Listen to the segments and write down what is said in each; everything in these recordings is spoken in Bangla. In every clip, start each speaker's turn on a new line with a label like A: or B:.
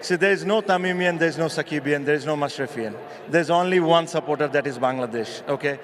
A: See, there is no Tamimian, there is no Sakibian, there is no Mashrafian. There's only one supporter that is Bangladesh, okay?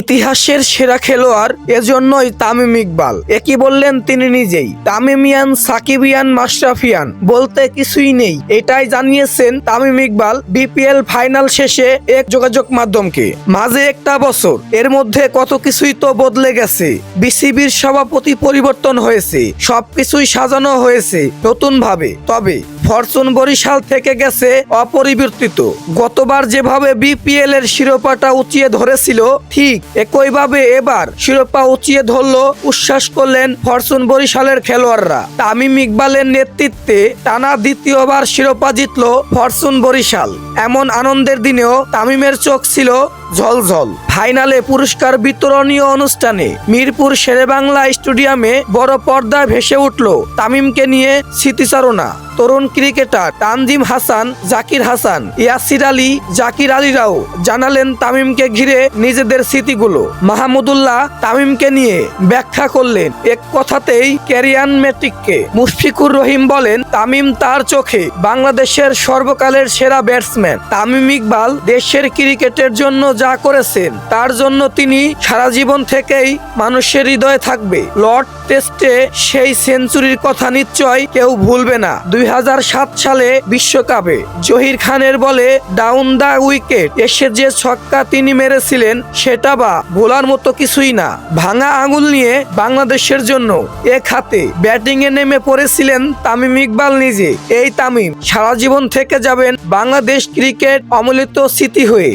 B: ইতিহাসের সেরা খেলোয়াড় এজন্যই তামিম ইকবাল। একই বললেন তিনি নিজেই। তামিমিয়ান সাকিবিয়ান মাশরাফিয়ান বলতে কিছুই নেই। এটাই জানিয়েছেন তামিম ইকবাল বিপিএল ফাইনাল শেষে এক যোগাযোগ মাধ্যমকে। মাঝে একটা বছর এর মধ্যে কত কিছুই তো বদলে গেছে। বিসিবির সভাপতি পরিবর্তন হয়েছে। সবকিছুই সাজানো হয়েছে নতুনভাবে। তবে ফরচুন বরিশাল থেকে গেছে অপরিবর্তিত। গতবার যেভাবে বিপিএল এর শিরোপাটা উঁচিয়ে ধরেছিল, ঠিক একইভাবে এবার শিরোপা উঁচিয়ে ধরলো, উচ্ছ্বাস করলেন ফরচুন বরিশালের খেলোয়াড়রা। তামিম ইকবালের নেতৃত্বে টানা দ্বিতীয়বার শিরোপা জিতল ফরচুন বরিশাল। এমন আনন্দের দিনেও তামিমের চোখ ছিল ঝলঝল। ফাইনালে পুরস্কার বিতরণীয় অনুষ্ঠানে মিরপুর শেরেবাংলা স্টেডিয়ামে বড় পর্দায় ভেসে উঠল তামিমকে নিয়ে স্মৃতিচারণা। তরুণ ক্রিকেটার তানজিম হাসান, জাকির হাসান, ইয়াসির আলী, জাকির আলীরাও জানালেন তামিমকে ঘিরে নিজেদের স্মৃতিগুলো। মাহমুদুল্লাহ তামিমকে নিয়ে ব্যাখ্যা করলেন, এক কথাতেই ক্যারিয়ান মেট্রিককে মুশফিকুর রহিম বলেন, তামিম তার চোখে বাংলাদেশের সর্বকালের সেরা ব্যাটসম্যান। তামিম ইকবাল দেশের ক্রিকেটের জন্য যা করেছেন, তার জন্য তিনি সারা জীবন থেকেই মানুষের হৃদয়ে থাকবে। লর্ড টেস্টে সেই সেঞ্চুরির কথা নিশ্চয় কেউ ভুলবে না। দুই হাজার সাত সালে বিশ্বকাপে জহির খানের বলে, ডাউন দা উইকেট এসে যে ছক্কা তিনি মেরেছিলেন, সেটা বা ভোলার মতো কিছুই না। ভাঙা আঙুল নিয়ে বাংলাদেশের জন্য এক হাতে ব্যাটিং এ নেমে পড়েছিলেন তামিম ইকবাল নিজে। এই তামিম সারা জীবন থেকে যাবেন বাংলাদেশ ক্রিকেট অমূলিত স্মৃতি হয়ে।